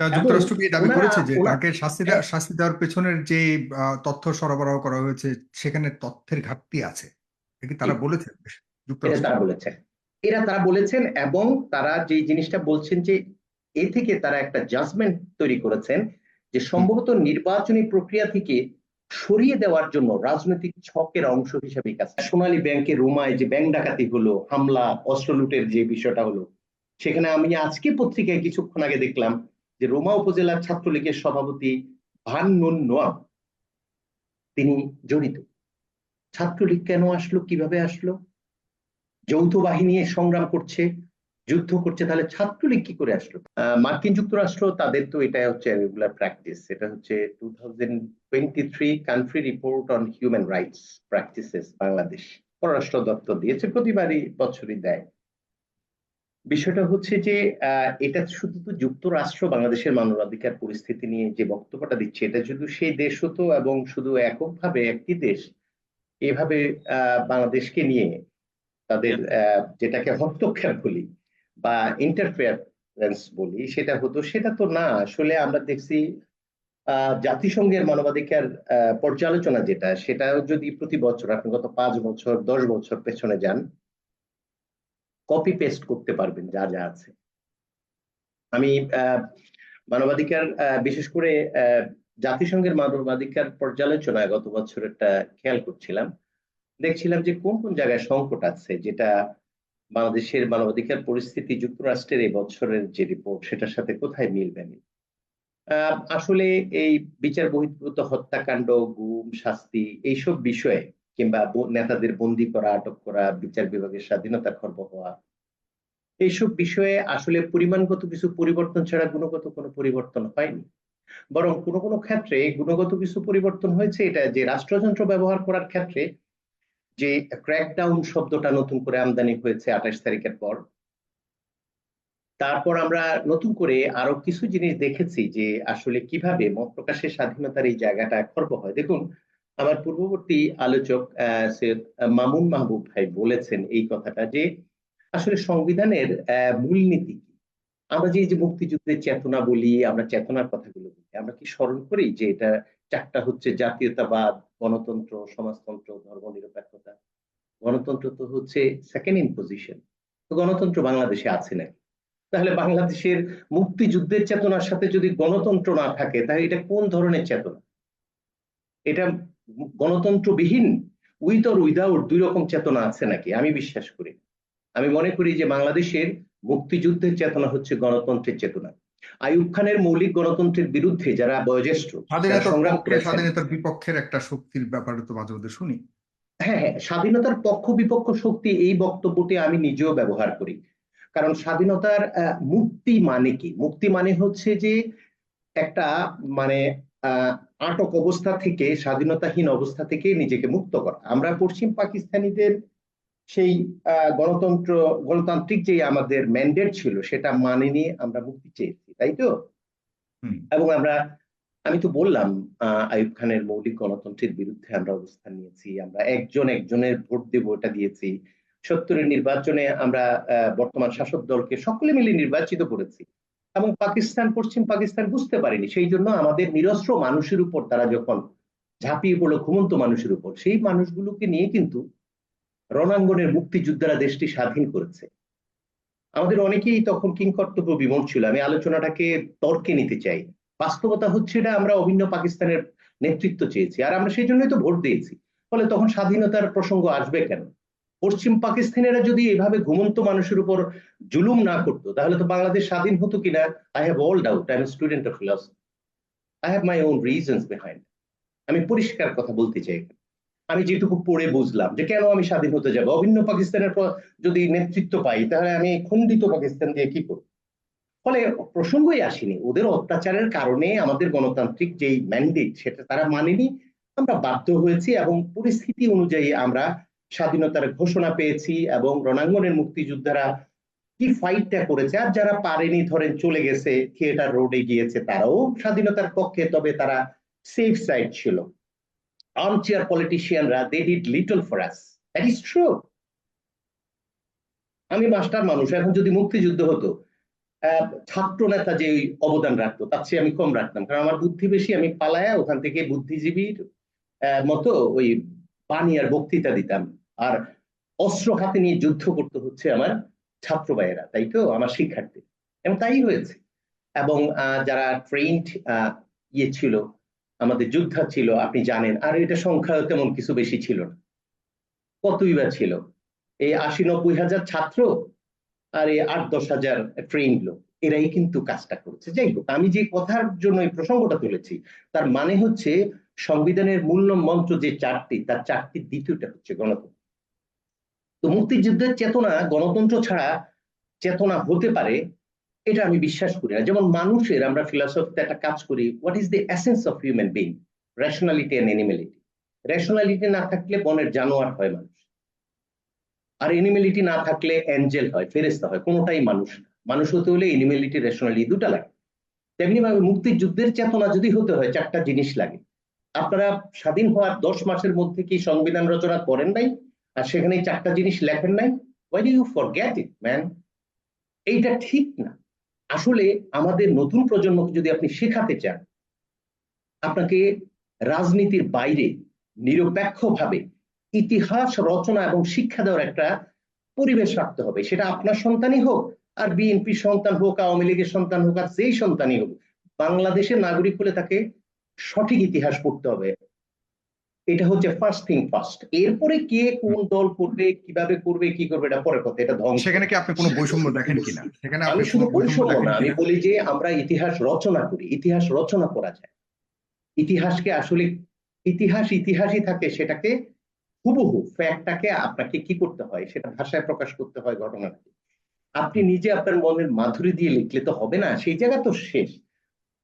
যুক্তরাষ্ট্র কি দাবি করেছে যে তাকে শাস্তি দেওয়া শাস্তি দেওয়ার পেছনের যে তথ্য সরবরাহ করা হয়েছে সেখানে তথ্যের ঘাটতি আছে। কি তারা। বলেছে যুক্তরাষ্ট্র তারা বলেছেন। এরা তারা বলেছেন এবং তারা যে জিনিসটা বলছেন যে এ থেকে তারা একটা জাজমেন্ট তৈরি করেছেন যে সম্ভবত নির্বাচনী প্রক্রিয়া থেকে সরিয়ে দেওয়ার জন্য রাজনৈতিক ছকের অংশ হিসেবে কাজ সোনালী ব্যাংকে রোমায় যে ব্যাংক ডাকাতি হলো হামলা অস্ত্র লুটের যে বিষয়টা হলো সেখানে আমি আজকে পত্রিকায় কিছুক্ষণ আগে দেখলাম যে রোমা উপজেলার ছাত্রলীগের সভাপতি ভান নোয়াম তিনি জড়িত। ছাত্রলীগ কেন আসলো, কীভাবে আসলো? যৌথ বাহিনী সংগ্রাম করছে, যুদ্ধ করছে, তাহলে ছাত্রলীগ কি করে আসলো? মার্কিন যুক্তরাষ্ট্র, তাদের তো এটা হচ্ছে রেগুলার প্র্যাকটিস এটা হচ্ছে two country report on human rights practices Bangladesh. পররাষ্ট্র দপ্তর দিয়েছে, প্রতিবারই বছরই দেয়। বিষয়টা হচ্ছে যে আহ, এটা শুধু তো যুক্তরাষ্ট্র বাংলাদেশের মানবাধিকার পরিস্থিতি নিয়ে যে বক্তব্যটা দিচ্ছে এটা শুধু সেই দেশ হতো এবং শুধু এককভাবে একটি দেশ এভাবে বাংলাদেশকে নিয়ে তাদের যেটাকে হস্তক্ষেপ বলি বা ইন্টারফেয়ারেন্স বলি সেটা হতো সেটা তো না। আসলে আমরা দেখছি আহ, জাতিসংঘের মানবাধিকার আহ, পর্যালোচনা যেটা সেটা যদি প্রতি বছর আপনি গত পাঁচ বছর দশ বছর পেছনে যান কপি পেস্ট করতে পারবেন যা যা আছে। আমি মানবাধিকার বিশেষ করে জাতিসংঘের মানবাধিকার পর্যালোচনায় গত বছর একটা খেয়াল করছিলাম। দেখছিলাম যে কোন কোন জায়গায় সংকট আছে যেটা বাংলাদেশের মানবাধিকার পরিস্থিতি যুক্তরাষ্ট্রের এই বছরের যে রিপোর্ট সেটার সাথে কোথায় মিলবে আসলে এই বিচার বহির্ভূত হত্যাকাণ্ড, গুম, শাস্তি এইসব বিষয়ে কিংবা নেতাদের বন্দি করা, আটক করা, বিচার বিভাগের স্বাধীনতা খর্ব হওয়া। এইসব বিষয়ে আসলে পরিমাণগত কিছু পরিবর্তন ছাড়া গুণগত কোনো পরিবর্তন হয়নি। বরং কোনো কোনো ক্ষেত্রে গুণগত কিছু পরিবর্তন হয়েছে। এটা যে রাষ্ট্রযন্ত্র ব্যবহার করার ক্ষেত্রে যে ক্র্যাকডাউন শব্দটা নতুন করে আমদানি হয়েছে আঠাশ তারিখের পর, তারপর আমরা নতুন করে আরও কিছু জিনিস দেখেছি যে আসলে কীভাবে মত প্রকাশের স্বাধীনতার এই জায়গাটা খর্ব হয়। দেখুন আমার পূর্ববর্তী আলোচক সৈয়দ মামুন মাহবুব ভাই বলেছেন এই কথাটা যে আসলে সংবিধানের মূলনীতি কি? আমরা যে মুক্তিযুদ্ধের চেতনা বলি, আমরা চেতনার কথাগুলো বলি, আমরা কি স্মরণ করি যে এটা চারটা হচ্ছে জাতীয়তাবাদ, গণতন্ত্র, সমাজতন্ত্র, ধর্মনিরপেক্ষতা? গণতন্ত্র তো হচ্ছে সেকেন্ড ইন পজিশন তো গণতন্ত্র বাংলাদেশে আছে নাকি? তাহলে বাংলাদেশের মুক্তিযুদ্ধের চেতনার সাথে যদি গণতন্ত্র না থাকে, তাহলে এটা কোন ধরনের চেতনা? এটা গণতন্ত্রবিহীন উইথ অর উইদাউট দুই রকম চেতনা আছে নাকি? আমি বিশ্বাস করি। আমি মনে করি যে বাংলাদেশের মুক্তিযুদ্ধের চেতনা হচ্ছে গণতন্ত্রের চেতনা। আইয়ুব খানের মৌলিক গণতন্ত্রের বিরুদ্ধে যারা বয়োজ্যেষ্ঠ স্বাধীনতার বিপক্ষের একটা শক্তির ব্যাপারে তো মাঝে মধ্যে শুনি। হ্যাঁ হ্যাঁ স্বাধীনতার পক্ষ বিপক্ষ শক্তি এই বক্তব্যটি আমি নিজেও ব্যবহার করি। কারণ স্বাধীনতার মুক্তি মানে কি? মুক্তি মানে হচ্ছে যে একটা মানে আহ, আটক অবস্থা থেকে স্বাধীনতাহীন অবস্থা থেকে নিজেকে মুক্ত করা। আমরা পশ্চিম পাকিস্তানিদের সেই গণতন্ত্র গণতান্ত্রিক যে আমাদের ম্যান্ডেট ছিল সেটা মানেনি আমরা মুক্তি চেয়েছি তাই তো? এবং আমরা আমি তো বললাম আহ, আইয়ুব খানের মৌলিক গণতন্ত্রের বিরুদ্ধে আমরা অবস্থান নিয়েছি আমরা একজন একজনের ভোট দেব এটা দিয়েছি। সত্তরের নির্বাচনে আমরা বর্তমান শাসক দলকে সকলে মিলে নির্বাচিত করেছি। এবং পাকিস্তান, পশ্চিম পাকিস্তান বুঝতে পারেনি। সেই জন্য আমাদের নিরস্ত্র মানুষের উপর তারা যখন ঝাঁপিয়ে পড়ল, ঘুমন্ত মানুষের উপর, সেই মানুষগুলোকে নিয়ে কিন্তু রণাঙ্গনের মুক্তিযোদ্ধারা দেশটি স্বাধীন করেছে। আমাদের অনেকেই তখন কিংকর্তব্য বিমূঢ় ছিল। আমি আলোচনাটাকে তর্কে নিতে চাই। বাস্তবতা হচ্ছে এটা, আমরা অভিন্ন পাকিস্তানের নেতৃত্ব চেয়েছি। আর আমরা সেই জন্যই তো ভোট দিয়েছি। ফলে তখন স্বাধীনতার প্রসঙ্গ আসবে কেন? পশ্চিম পাকিস্তানিরা যদি এভাবে ঘুমন্ত মানুষের উপর জুলুম না করতো, তাহলে তো বাংলাদেশ স্বাধীন হতো কিনা? I have all doubt I am student of philosophy I have my own reasons behind আমি পরিষ্কার কথা বলতে চাই। আমি যেটুকু পড়ে বুঝলাম যে কেন আমি স্বাধীন হতে যাব? অভিন্ন পাকিস্তানের যদি নেতৃত্ব পাই, তাহলে আমি খণ্ডিত পাকিস্তান দিয়ে কি করব? ফলে প্রসঙ্গই আসেনি। ওদের অত্যাচারের কারণে আমাদের গণতান্ত্রিক যেই ম্যান্ডেট সেটা তারা মানেনি। আমরা বাধ্য হয়েছি এবং পরিস্থিতি অনুযায়ী আমরা স্বাধীনতার ঘোষণা পেয়েছি এবং রণাঙ্গনের মুক্তিযোদ্ধারা কি ফাইটটা করেছে? আর যারা পারেনি, ধরেন চলে গেছে, থিয়েটার রোডে গিয়েছে, তারাও স্বাধীনতার পক্ষে, তবে তারা সেফ সাইড ছিল। Armchair politicianরা, they did little for us. That is true. আমি মাস্টার মানুষ, এখন যদি মুক্তিযুদ্ধ হতো ছাত্র নেতা যে অবদান রাখতো, তার চেয়ে আমি কম রাখতাম। কারণ আমার বুদ্ধি বেশি, আমি পালায়া ওখান থেকে বুদ্ধিজীবীর মতো ওই বানিয়ার বক্তৃতা দিতাম। আর অস্ত্র হাতে নিয়ে যুদ্ধ করতে হচ্ছে আমার ছাত্র ভাইয়েরা, তাই তো? আমার শিক্ষার্থী। এবং তাই হয়েছে। এবং যারা ট্রেন্ড ইয়ে ছিল, আমাদের যোদ্ধা ছিল, আপনি জানেন, আর এটা সংখ্যা তেমন কিছু বেশি ছিল না। কতই বা ছিল? এই আশি নব্বই হাজার ছাত্র আর এই আট দশ হাজার ট্রেন লোক, এরাই কিন্তু কাজটা করেছে। যাই হোক, আমি যে কথার জন্য এই প্রসঙ্গটা তুলেছি, তার মানে হচ্ছে সংবিধানের মূল মন্ত্র যে চারটি, তার চারটি দ্বিতীয়টা হচ্ছে গণতন্ত্র। তো মুক্তিযুদ্ধের চেতনা গণতন্ত্র ছাড়া চেতনা হতে পারে, এটা আমি বিশ্বাস করি না। যেমন মানুষের আমরা ফিলসফিতে একটা কাজ করি what is the essence of human being rationality and animality rationality না থাকলে বনের জানোয়ার হয় মানুষ। আর এনিমেলিটি না থাকলে অ্যাঞ্জেল হয় ফেরেস্তা হয়, কোনোটাই মানুষ মানুষ হতে হলে এনিমেলিটি রেশনালিটি দুটা লাগে। তেমনি ভাবে মুক্তিযুদ্ধের চেতনা যদি হতে হয়, চারটা জিনিস লাগে। আপনারা স্বাধীন হওয়ার দশ মাসের মধ্যে কি সংবিধান রচনা করেন নাই? আর সেখানে চারটা জিনিস লেখেন নাই? Why do you forget it man এইটা ঠিক না। আসলে আমাদের নতুন প্রজন্মকে যদি আপনি শেখাতে চান, আপনাকে রাজনীতির বাইরে নিরপেক্ষভাবে ইতিহাস, রচনা এবং শিক্ষা দেওয়ার একটা পরিবেশ রাখতে হবে। সেটা আপনার সন্তানই হোক, আর বিএনপি সন্তান হোক, আওয়ামী লীগের সন্তান হোক, আর যেই সন্তানই হোক, বাংলাদেশের নাগরিক হলে তাকে সঠিক ইতিহাস পড়তে হবে। এটা হচ্ছে ফার্স্ট থিং ফার্স্ট এরপরে কে কোন দল করবে কীভাবে করবে কি করবে এটা পরের কথা এটা ধ্বংস। সেখানে কি আপনি কোনো বৈষম্য দেখেন কিনা? সেখানে আমি আপনি শুধু বৈষম্য না আমি বলি যে আমরা ইতিহাস রচনা করি ইতিহাস রচনা করা যায়। ইতিহাসকে আসলে ইতিহাস ইতিহাসই থাকে সেটাকে হুবহু ফ্যাক্টটাকে আপনাকে কি করতে হয় সেটা ভাষায় প্রকাশ করতে হয় ঘটনাটাকে। আপনি নিজে আপনার মনের মাধুরী দিয়ে লিখলে তো হবে না সেই জায়গা তো শেষ।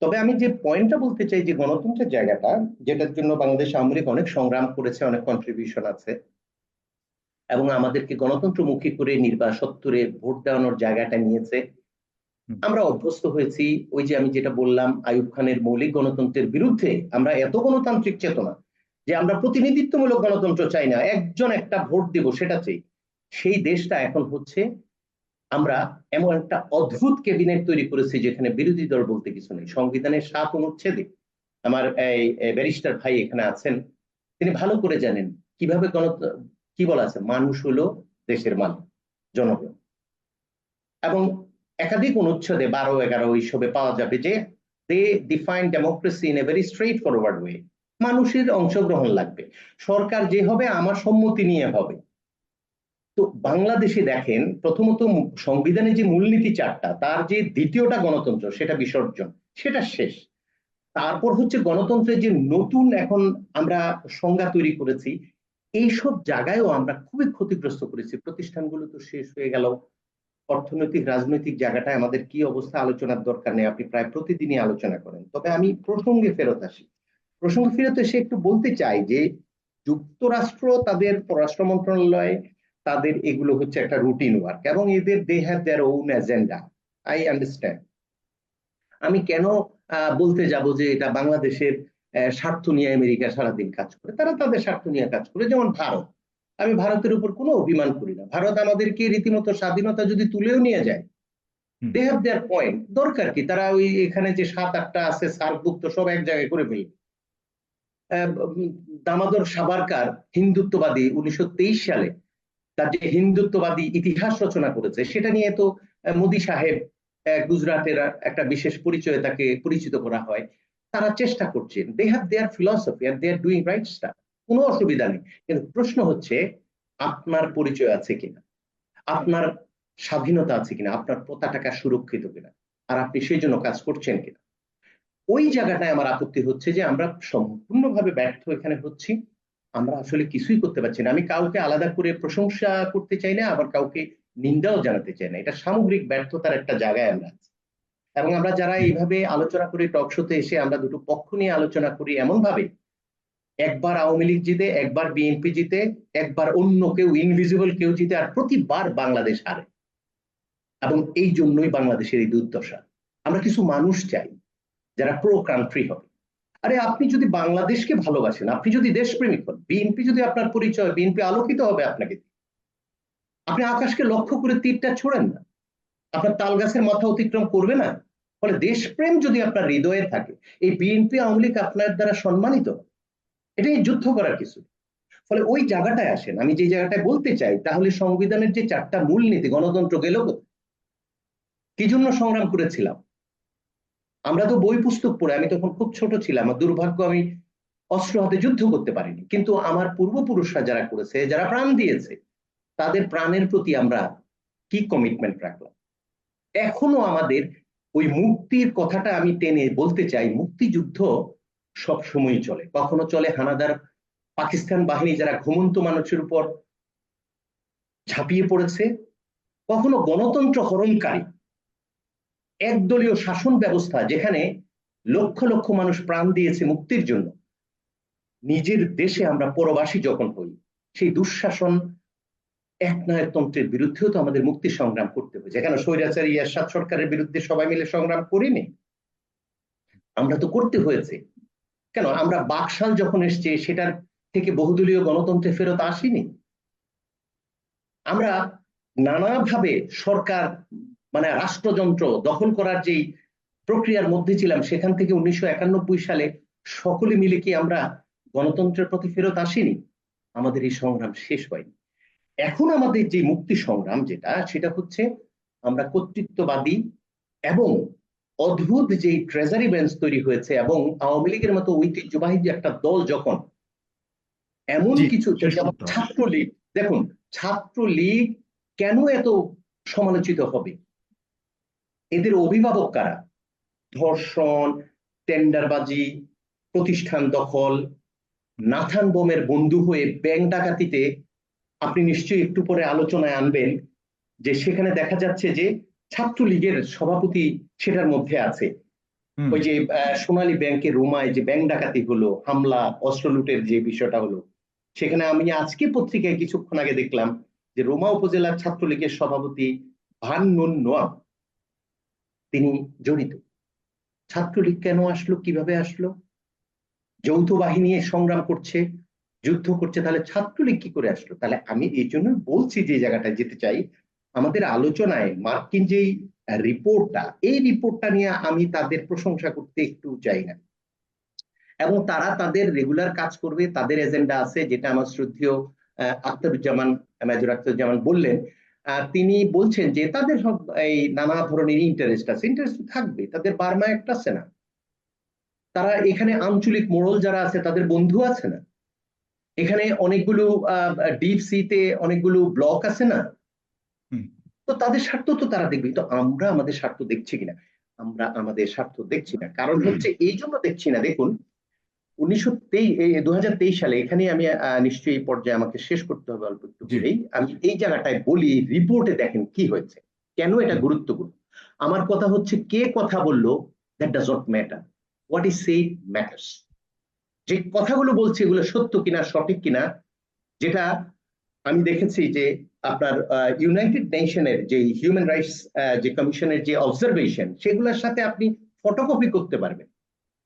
তবে আমি যে পয়েন্টটা বলতে চাই যে গণতন্ত্রের জায়গাটা যেটার জন্য বাংলাদেশ আওয়ামী লীগ অনেক সংগ্রাম করেছে অনেক কন্ট্রিবিউশন আছে এবং আমাদেরকে গণতন্ত্রমুখী করে নির্বাসত্তরে ভোট দেওয়ানোর জায়গাটা নিয়েছে। আমরা অভ্যস্ত হয়েছি ওই যে আমি যেটা বললাম আইয়ুব খানের মৌলিক গণতন্ত্রের বিরুদ্ধে আমরা এত গণতান্ত্রিক চেতনা যে আমরা প্রতিনিধিত্বমূলক গণতন্ত্র চাই না একজন একটা ভোট দেব সেটা চাই। সেই দেশটা এখন হচ্ছে আমরা এমন একটা অদ্ভুত ক্যাবিনেট তৈরি করেছি যেখানে বিরোধী দল বলতে কিছু নেই। সংবিধানের সাত অনুচ্ছেদে আমার এই ব্যারিস্টার ভাই এখানে আছেন, তিনি ভালো করে জানেন কীভাবে গণ, কি বলা আছে? মানুষ হলো দেশের মানুষ জনগণ। এবং একাধিক অনুচ্ছেদে বারো, এগারো এইসবে পাওয়া যাবে যে they define democracy in a very straightforward way মানুষের অংশগ্রহণ লাগবে। সরকার যে হবে, আমার সম্মতি নিয়ে হবে। তো বাংলাদেশে দেখেন, প্রথমত সংবিধানে যে মূলনীতি চারটা, তার যে দ্বিতীয়টা গণতন্ত্র, সেটা বিসর্জন, সেটা শেষ। তারপর হচ্ছে গণতন্ত্রের যে নতুন এখন আমরা সংজ্ঞা তৈরি করেছি, এইসব জায়গায়ও আমরা খুবই ক্ষতিগ্রস্ত করেছি। প্রতিষ্ঠানগুলো তো শেষ হয়ে গেল। অর্থনৈতিক, রাজনৈতিক জায়গাটায় আমাদের কি অবস্থা আলোচনার দরকার নেই, আপনি প্রায় প্রতিদিনই আলোচনা করেন। তবে আমি প্রসঙ্গে ফেরত আসি। প্রসঙ্গে ফেরত এসে একটু বলতে চাই যে, যুক্তরাষ্ট্র তাদের পররাষ্ট্র মন্ত্রণালয় তাদের এগুলো হচ্ছে একটা রুটিন ওয়ার্ক এবং এদের they have their own agenda I understand আমি কেন বলতে যাব যে এটা বাংলাদেশের স্বার্থ নিয়ে আমেরিকা সারাদিন কাজ করে? তারা তাদের স্বার্থ নিয়ে কাজ করে যেমন ভারত। আমি ভারতের উপর কোনো অভিমান করি না। ভারত আমাদেরকে রীতিমতো স্বাধীনতা যদি তুলেও নিয়ে যায় দে হ্যাভ দেয়ার পয়েন্ট দরকার কি? তারা ওই এখানে যে সাত আটটা আছে সার্কভুক্ত সব এক জায়গায় করে ফেলবে। দামাদর সাবারকার হিন্দুত্ববাদী উনিশশো তেইশ সালে তার যে হিন্দুত্ববাদী ইতিহাস রচনা করেছে, সেটা নিয়ে তো মোদী সাহেব গুজরাটের একটা বিশেষ পরিচয়ে তাকে পরিচিত করা হয়। তারা চেষ্টা করছেন। They have their philosophy R they are doing right stuff কোনো অসুবিধা নেই। কিন্তু প্রশ্ন হচ্ছে, আপনার পরিচয় আছে কিনা? আপনার স্বাধীনতা আছে কিনা? আপনার পতাকা সুরক্ষিত কিনা? আর আপনি সেই জন্য কাজ করছেন কিনা? ওই জায়গাটায় আমার আপত্তি হচ্ছে যে আমরা সম্পূর্ণভাবে ব্যর্থ এখানে হচ্ছি। আমরা আসলে কিছুই করতে পারছি না। আমি কাউকে আলাদা করে প্রশংসা করতে চাই না, আবার কাউকে নিন্দাও জানাতে চাই না। এটা সামগ্রিক ব্যর্থতার একটা জায়গায় আমরা আছি। এবং আমরা যারা এইভাবে আলোচনা করি, টক শোতে এসে আমরা দুটো পক্ষ নিয়ে আলোচনা করি এমন ভাবে একবার আওয়ামী লীগ জিতে, একবার বিএনপি জিতে, একবার অন্য কেউ ইনভিজিবল কেউ জিতে, আর প্রতিবার বাংলাদেশ হারে। এবং এই জন্যই বাংলাদেশের এই দুর্দশা। আমরা কিছু মানুষ চাই যারা প্রো কান্ট্রি হবে। আরে আপনি যদি বাংলাদেশকে ভালোবাসেন, আপনি যদি দেশপ্রেমিক হন, বিএনপি যদি আপনার পরিচয়, বিএনপি আলোকিত হবে আপনাকে। আপনি আকাশকে লক্ষ্য করে তীরটা ছোড়েন না। আপনার তাল গাছের মাথা অতিক্রম করবে না। ফলে দেশপ্রেম যদি আপনার হৃদয়ে থাকে, এই বিএনপি আওয়ামী লীগ আপনার দ্বারা সম্মানিত। এটাই যুদ্ধ করার কিছু ফলে ওই জায়গাটায় আসেন। আমি যে জায়গাটায় বলতে চাই, তাহলে সংবিধানের যে চারটা মূলনীতি, গণতন্ত্র গেল? কি জন্য সংগ্রাম করেছিলাম? আমরা তো বই পুস্তক পড়ে, আমি তখন খুব ছোট ছিলাম দুর্ভাগ্য আমি অস্ত্র হাতে যুদ্ধ করতে পারিনি। কিন্তু আমার পূর্বপুরুষরা যারা করেছে, যারা প্রাণ দিয়েছে, তাদের প্রাণের প্রতি আমরা কি কমিটমেন্ট রাখলাম? এখনও আমাদের ওই মুক্তির কথাটা আমি টেনে বলতে চাই, মুক্তিযুদ্ধ সব সময় চলে। কখনো চলে হানাদার পাকিস্তান বাহিনী যারা ঘুমন্ত মানুষের উপর ঝাঁপিয়ে পড়েছে, কখনো গণতন্ত্র হরণকারী একদলীয় শাসন ব্যবস্থা যেখানে লক্ষ লক্ষ মানুষ প্রাণ দিয়েছে মুক্তির জন্য, নিজের দেশে আমরা পরবাসী যখন হই, সেই দুঃশাসন একনায়কতন্ত্রের বিরুদ্ধেও তো আমাদের মুক্তি সংগ্রাম করতে হয়েছে কেন স্বৈরাচারী এরশাদ সরকারের বিরুদ্ধে সবাই মিলে সংগ্রাম করিনি। আমরা তো করতে হয়েছে। কেন? আমরা বাকশাল যখন এসছে, সেটার থেকে বহুদলীয় গণতন্ত্রে ফেরত আসিনি। আমরা নানাভাবে সরকার মানে রাষ্ট্রযন্ত্র দখল করার যেই প্রক্রিয়ার মধ্যে ছিলাম সেখান থেকে উনিশশো একানব্বই সালে সকলে মিলে কি আমরা গণতন্ত্রের প্রতি ফেরত আসিনি? আমাদের এই সংগ্রাম শেষ হয়নি। এখন আমাদের যে মুক্তি সংগ্রাম যেটা সেটা হচ্ছে আমরা কর্তৃত্ববাদী এবং অদ্ভুত যে ট্রেজারি বেঞ্চ তৈরি হয়েছে এবং আওয়ামী লীগের মতো ঐতিহ্যবাহী যে একটা দল যখন এমন কিছু। ছাত্রলীগ দেখুন ছাত্রলীগ কেন এত সমালোচিত হবে? এদের অভিভাবক কারা? ধর্ষণ টেন্ডারবাজি প্রতিষ্ঠান দখল নাথান বোমের বন্ধু হয়ে ব্যাংক ডাকাতিতে আপনি নিশ্চয়ই একটু পরে আলোচনায় আনবেন যে সেখানে দেখা যাচ্ছে যে ছাত্রলীগের সভাপতি সেটার মধ্যে আছে। ওই যে সোনালী ব্যাংকের রোমায় যে ব্যাংক ডাকাতি হলো হামলা অস্ত্র লুটের যে বিষয়টা হলো সেখানে আমি আজকে পত্রিকায় কিছুক্ষণ আগে দেখলাম যে রোমা উপজেলার ছাত্রলীগের সভাপতি ভান নুন নোয়াম তিনি জড়িত। ছাত্রলীগ কেন আসলো? কীভাবে আসলো? যৌথ বাহিনী সংগ্রাম করছে, যুদ্ধ করছে, তাহলে ছাত্রলীগ কি করে আসলো? তাহলে আমি এই জন্য বলছি যে জায়গাটায় যেতে চাই, আমাদের আলোচনায় মার্কিন যেই রিপোর্টটা, এই রিপোর্টটা নিয়ে আমি তাদের প্রশংসা করতে একটু চাই না। এবং তারা তাদের রেগুলার কাজ করবে, তাদের এজেন্ডা আছে, যেটা আমার শ্রদ্ধেয় আখতারুজ্জামান, মেজর আখতারুজ্জামান বললেন তিনি বলছেন যে তাদের সব এই নানা ধরনের ইন্টারেস্ট আছে। ইন্টারেস্ট থাকবে। তাদের বার্মা একটা আছে না। তারা এখানে আঞ্চলিক মোড়ল যারা আছে তাদের বন্ধু আছে না। এখানে অনেকগুলো ডিপ সিতে অনেকগুলো ব্লক আছে না। তো তাদের স্বার্থ তো তারা দেখবে। তো আমরা আমাদের স্বার্থ দেখছি কিনা? আমরা আমাদের স্বার্থ দেখছি না। কারণ হচ্ছে এই জন্য দেখছি না। দেখুন উনিশশো তেইশ সালে এখানে আমি নিশ্চয়ই এই পর্যায়ে আমাকে শেষ করতে হবে অল্প একটু। আমি এই জায়গাটায় বলি রিপোর্টে দেখেন কি হয়েছে। কেন এটা গুরুত্বপূর্ণ? আমার কথা হচ্ছে কে কথা বলল that does not matter what is সেই ম্যাটার্স যে কথাগুলো বলছে এগুলো সত্য কিনা সঠিক কিনা যেটা আমি দেখেছি যে আপনার ইউনাইটেড নেশনের যে হিউম্যান রাইটস যে কমিশনের যে অবজারভেশন সেগুলোর সাথে আপনি ফটোকপি করতে পারবেন।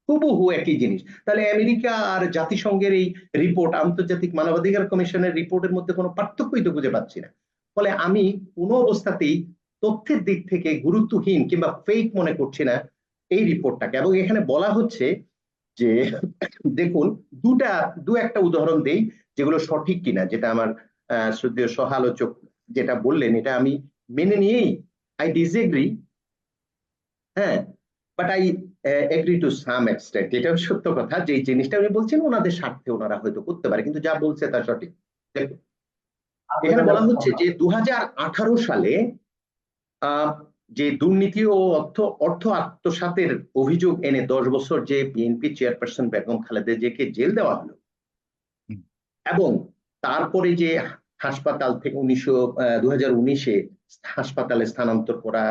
হুবহু একই জিনিস। তাহলে আমেরিকা আর জাতিসংঘের এই রিপোর্ট আন্তর্জাতিক মানবাধিকার কমিশনের রিপোর্টের মধ্যে কোনো পার্থক্যই তো খুঁজে পাচ্ছি না। ফলে আমি কোনো অবস্থাতেই তথ্যের দিক থেকে গুরুত্বহীন কিংবা ফেক মনে করছি না এই রিপোর্টটাকে এবং এখানে বলা হচ্ছে যে, দেখুন, দুটা, দু একটা উদাহরণ দেই যেগুলো সঠিক কিনা, যেটা আমার শ্রদ্ধেয় সহালোচক যেটা বললেন, এটা আমি মেনে নিয়েই আই ডিসএগ্রি হ্যাঁ but I agree to some extent এটাও সত্য কথা যে জিনিসটা উনি বলছেন ওনাদের স্বার্থে ওনারা হয়তো করতে পারে কিন্তু যা বলছে তা সঠিক। এখানে বলা হচ্ছে যে দু সালে যে দুর্নীতি ও অর্থ অর্থ আত্মসাতের অভিযোগ এনে দশ বছর যে বিএনপি চেয়ারপারসন বেগম খালেদা জিয়াকে জেল দেওয়া হলো এবং তারপরে যে হাসপাতাল থেকে উনিশশো দু হাজার উনিশে হাসপাতালে স্থানান্তর করা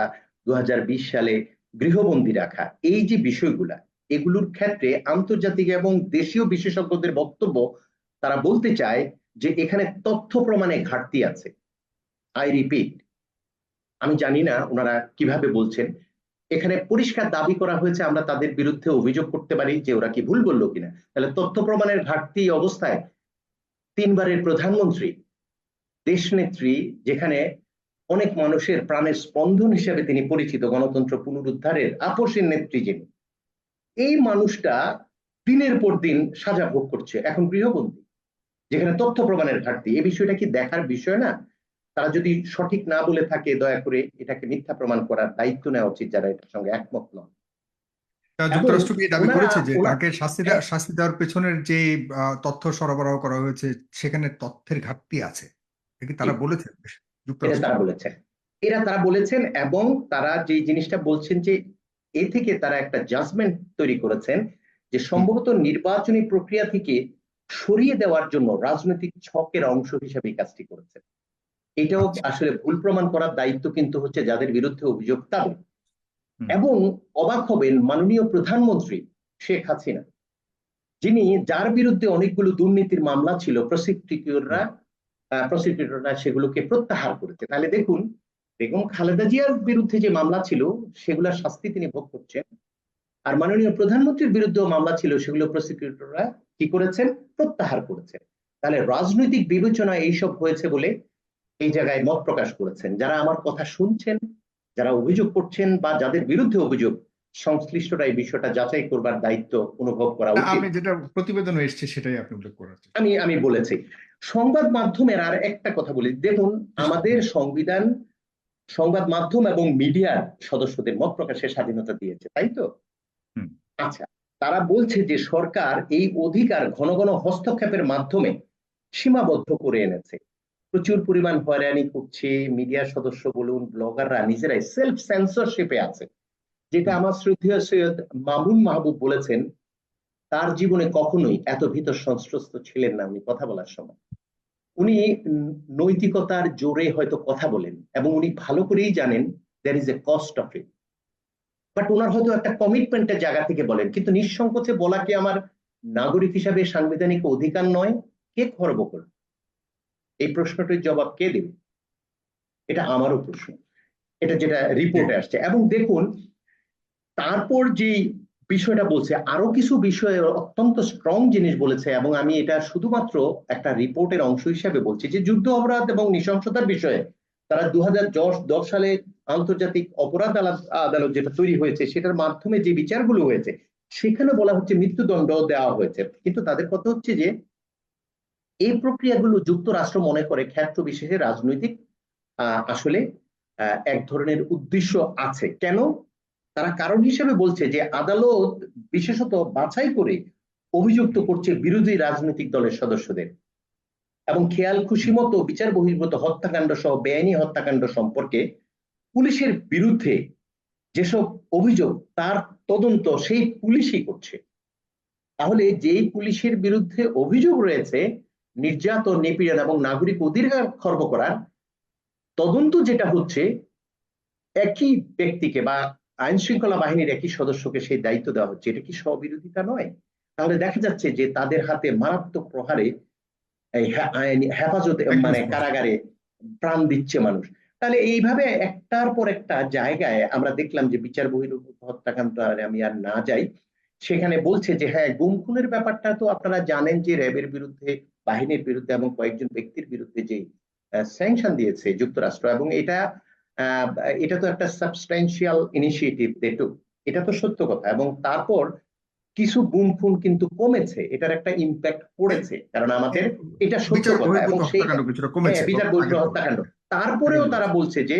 দু হাজার বিশ সালে গৃহবন্দী রাখা। এই যে বিষয়গুলা, এগুলোর ক্ষেত্রে আন্তর্জাতিক এবং দেশীয় বিশেষজ্ঞদের বক্তব্য, তারা বলতে চায় যে এখানে তথ্য প্রমাণে ঘাটতি আছে। আই রিপিট আমি জানি না ওনারা কীভাবে বলছেন। এখানে পরিষ্কার দাবি করা হয়েছে, আমরা তাদের বিরুদ্ধে অভিযোগ করতে পারি যে ওরা কি ভুল বলল কিনা। তাহলে তথ্য প্রমাণের ঘাটতি অবস্থায় তিনবারের প্রধানমন্ত্রী, দেশনেত্রী যেখানে অনেক মানুষের প্রাণের স্পন্দন হিসেবে তিনি পরিচিত গণতন্ত্র পুনরুদ্ধারের আপোষের নেত্রী যিনি। এই মানুষটা দিনের পর দিন সাজা ভোগ করছে এখন গৃহবন্দী যেখানে তথ্য প্রমাণের ঘাটতি। এই বিষয়টা কি দেখার বিষয় না? তারা যদি সঠিক না বলে থাকে দয়া করে এটাকে মিথ্যা প্রমাণ করার দায়িত্ব নেওয়া উচিত যারা এটার সঙ্গে একমত নন। যুক্তরাষ্ট্র দাবি করেছে যে তাকে শাস্তি দেওয়া শাস্তি দেওয়ার পেছনের যে তথ্য সরবরাহ করা হয়েছে সেখানে তথ্যের ঘাটতি আছে। তারা বলেছে? এটা তারা বলেছেন। এরা তারা বলেছেন এবং তারা যে জিনিসটা বলছেন যে এ থেকে তারা একটা জাজমেন্ট তৈরি করেছেন যে সম্ভবত নির্বাচনী প্রক্রিয়া থেকে সরিয়ে দেওয়ার জন্য রাজনৈতিক ছকের অংশ হিসেবে কাজটি করেছেন। এটাও আচ্ছা। আসলে ভুল প্রমাণ করার দায়িত্ব কিন্তু হচ্ছে যাদের বিরুদ্ধে অভিযোগ তাদের। এবং অবাক হবেন মাননীয় প্রধানমন্ত্রী শেখ হাসিনা। যিনি যার বিরুদ্ধে অনেকগুলো দুর্নীতির মামলা ছিল প্রসিকিউটররা প্রসিকিউটররা সেগুলোকে প্রত্যাহার করেছে। তাহলে দেখুন, বেগম খালেদা জিয়ার বিরুদ্ধে যে মামলা ছিল, সেগুলোর শাস্তি তিনি ভোগ করছেন। আর মাননীয় প্রধানমন্ত্রীর বিরুদ্ধেও মামলা ছিল, সেগুলো প্রসিকিউটররা কি করেছেন? প্রত্যাহার করেছেন। তাহলে রাজনৈতিক বিবেচনায় এইসব হয়েছে বলে এই জায়গায় মত প্রকাশ করেছেন। যারা আমার কথা শুনছেন, যারা অভিযোগ করছেন বা যাদের বিরুদ্ধে অভিযোগ সংশ্লিষ্টরা এই বিষয়টা যাচাই করবার দায়িত্ব অনুভব করা উচিত। আপনি যেটা প্রতিবেদন এসছে সেটাই আপনি উল্লেখ করেছেন আমি আমি বলেছি। সংবাদ মাধ্যমের আর একটা কথা বলি। দেখুন আমাদের সংবিধান সংবাদ মাধ্যম এবং মিডিয়ার সদস্যদের মত প্রকাশের স্বাধীনতা দিয়েছে তাই তো। আচ্ছা তারা বলছে যে সরকার এই অধিকার ঘন ঘন হস্তক্ষেপের মাধ্যমে সীমাবদ্ধ করে এনেছে। প্রচুর পরিমাণ হয়রানি করছে মিডিয়ার সদস্য বলুন ব্লগাররা নিজেরাই সেলফ সেন্সরশিপে আছে। যেটা আমার শ্রদ্ধেয় সৈয়দ মামুন মাহবুব বলেছেন, তার জীবনে কখনোই এত ভিতর সংস্রস্ত ছিলেন না উনি কথা বলার সময়। উনি নৈতিকতার জোরে হয়তো কথা বলেন এবং উনি ভালো করেই জানেন there is a cost of it but ওনার হয়তো একটা কমিটমেন্টের জায়গা থেকে বলেন, কিন্তু নিঃসংকোচে বলা কি আমার নাগরিক হিসাবে সাংবিধানিক অধিকার নয়? কে খর্ব করবে? এই প্রশ্নটির জবাব কে দেবে? এটা আমারও প্রশ্ন। এটা যেটা রিপোর্টে আসছে। এবং দেখুন তারপর যে বিষয়টা বলছে, আরও কিছু বিষয়ে অত্যন্ত স্ট্রং জিনিস বলেছে এবং আমি এটা শুধুমাত্র একটা রিপোর্টের অংশ হিসেবে বলছি যে যুদ্ধ অপরাধ এবং নৃশংসতার বিষয়ে তারা দু দশ সালে আন্তর্জাতিক অপরাধ আদালত- যেটা তৈরি হয়েছে, সেটার মাধ্যমে যে বিচারগুলো হয়েছে, সেখানে বলা হচ্ছে মৃত্যুদণ্ড দেওয়া হয়েছে। কিন্তু তাদের কথা হচ্ছে যে এই প্রক্রিয়াগুলো যুক্তরাষ্ট্র মনে করে ক্ষেত্র বিশেষে রাজনৈতিক আসলে এক ধরনের উদ্দেশ্য আছে। কেন? তারা কারণ হিসেবে বলছে যে আদালত বিশেষত বাছাই করে অভিযুক্ত করছে বিরোধী রাজনৈতিক দলের সদস্যদের। এবং খেয়াল খুশি মতো বিচার বহির্ভূত হত্যাকাণ্ড সহ বেআইনি হত্যাকাণ্ড সম্পর্কে পুলিশের বিরুদ্ধে যেসব অভিযোগ, তার তদন্ত সেই পুলিশই করছে। তাহলে যেই পুলিশের বিরুদ্ধে অভিযোগ রয়েছে, নির্যাতন, নিপীড়ন এবং নাগরিক অধিকার খর্ব করার, তদন্ত যেটা হচ্ছে, একই ব্যক্তিকে বা আইন শৃঙ্খলা বাহিনীর একই সদস্যকে সেই দায়িত্ব দেওয়া হচ্ছে। এটা কি স্ববিরোধিতা নয়? তাহলে দেখা যাচ্ছে যে তাদের হাতে মারাত্মক প্রহারে হেফাজতে মানে কারাগারে প্রাণ দিচ্ছে মানুষ। তাহলে এইভাবে একটার পর একটা জায়গায় আমরা দেখলাম যে বিচার বহির্ভূত হত্যাকাণ্ড আমি আর না যাই। সেখানে বলছে যে হ্যাঁ গুম খুনের ব্যাপারটা তো আপনারা জানেন যে র্যাবের বিরুদ্ধে, বাহিনীর বিরুদ্ধে এবং কয়েকজন ব্যক্তির বিরুদ্ধে যে স্যাংশন দিয়েছে যুক্তরাষ্ট্র এবং এটা এটা তো একটা সাবস্টেন্সিয়াল ইনিশিয়েটিভ দেটু এটা তো সত্য কথা এবং তারপর কিছু গুম খুন কিন্তু কমেছে এটার একটা ইম্প্যাক্ট পড়েছে কারণ আমাদের এটা সত্য কথা এবং সেই হ্যাঁ, বিচার বহির্ভূত হত্যাকাণ্ড। তারপরেও তারা বলছে যে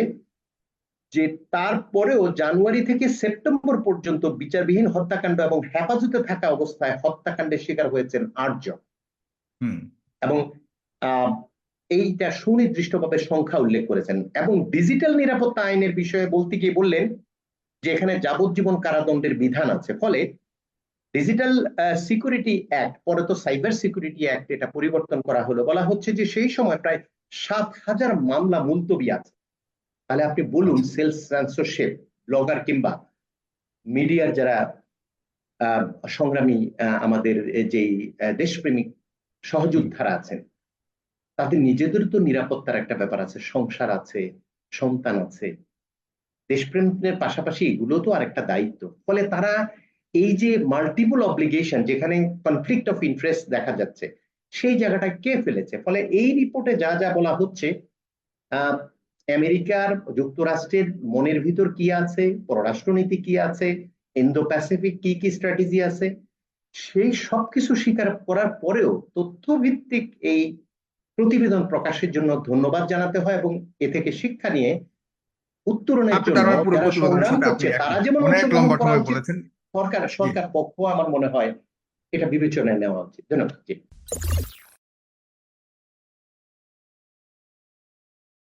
যে তারপরেও জানুয়ারি থেকে সেপ্টেম্বর পর্যন্ত বিচারবিহীন হত্যাকাণ্ড এবং হেফাজতে থাকা অবস্থায় হত্যাকাণ্ডের শিকার হয়েছেন আটজন। হুম। এবং আহ, এইটা সুনির্দিষ্টভাবে সংখ্যা উল্লেখ করেছেন এবং ডিজিটাল নিরাপত্তা আইনের বিষয়ে বলতে গিয়ে বললেন যে এখানে যাবজ্জীবন কারাদণ্ডের বিধান আছে। ফলে ডিজিটাল সিকিউরিটি অ্যাক্ট পরে তো সাইবার সিকিউরিটি অ্যাক্ট এটা পরিবর্তন করা হলো। বলা হচ্ছে যে সেই সময় প্রায় সাত হাজার মামলা মুলতবি আছে। তাহলে আপনি বলুন সেলস সেন্সরশিপ ব্লগার কিংবা মিডিয়ার যারা সংগ্রামী আমাদের যেই দেশপ্রেমিক সহযোদ্ধারা আছেন তাদের নিজেদের তো নিরাপত্তার একটা ব্যাপার আছে, সংসার আছে, সন্তান আছে। দেশপ্রেমের পাশাপাশি এগুলো তো আরেকটা দায়িত্ব। ফলে তারা এই যে মাল্টিপল অব্লিগেশন যেখানে কনফ্লিক্ট অফ ইন্টারেস্ট দেখা যাচ্ছে, সেই জায়গাটা কে ফেলেছে? ফলে এই রিপোর্টে যা যা বলা হচ্ছে আমেরিকার যুক্তরাষ্ট্রের মনের ভিতর কি আছে, পররাষ্ট্রনীতি কি আছে ইন্দো প্যাসিফিক কি কি স্ট্র্যাটেজি আছে, সেই সবকিছু স্বীকার করার পরেও তথ্যভিত্তিক এই প্রতিবেদন প্রকাশের জন্য ধন্যবাদ জানাতে হয় এবং এ থেকে শিক্ষা নিয়ে উত্তরণের জন্য তার মানে তারা। যেমন সরকার সরকার পক্ষ আমার মনে হয় এটা বিবেচনায় নেওয়া উচিত। ধন্যবাদ। জি।